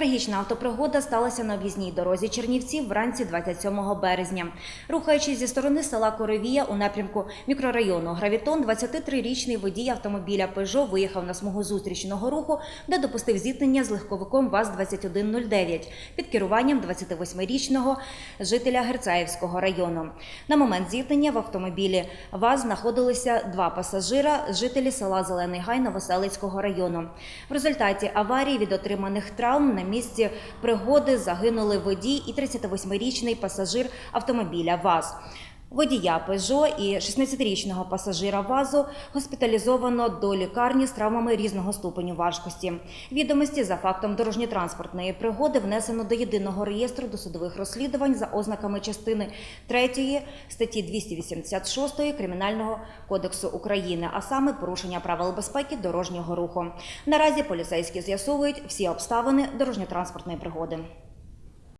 Трагічна автопригода сталася на об'їзній дорозі Чернівців вранці 27 березня. Рухаючись зі сторони села Коровія у напрямку мікрорайону Гравітон, 23-річний водій автомобіля Пежо виїхав на смугу зустрічного руху, де допустив зіткнення з легковиком ВАЗ-2109 під керуванням 28-річного жителя Герцаївського району. На момент зіткнення в автомобілі ВАЗ знаходилися два пасажира, жителі села Зелений Гай Новоселицького району. В результаті аварії від отриманих травм на місці пригоди загинули водій і 38-річний пасажир автомобіля ВАЗ. Водія Пежо і 16-річного пасажира ВАЗу госпіталізовано до лікарні з травмами різного ступеню важкості. Відомості за фактом дорожньо-транспортної пригоди внесено до єдиного реєстру досудових розслідувань за ознаками частини 3 статті 286 Кримінального кодексу України, а саме порушення правил безпеки дорожнього руху. Наразі поліцейські з'ясовують всі обставини дорожньо-транспортної пригоди.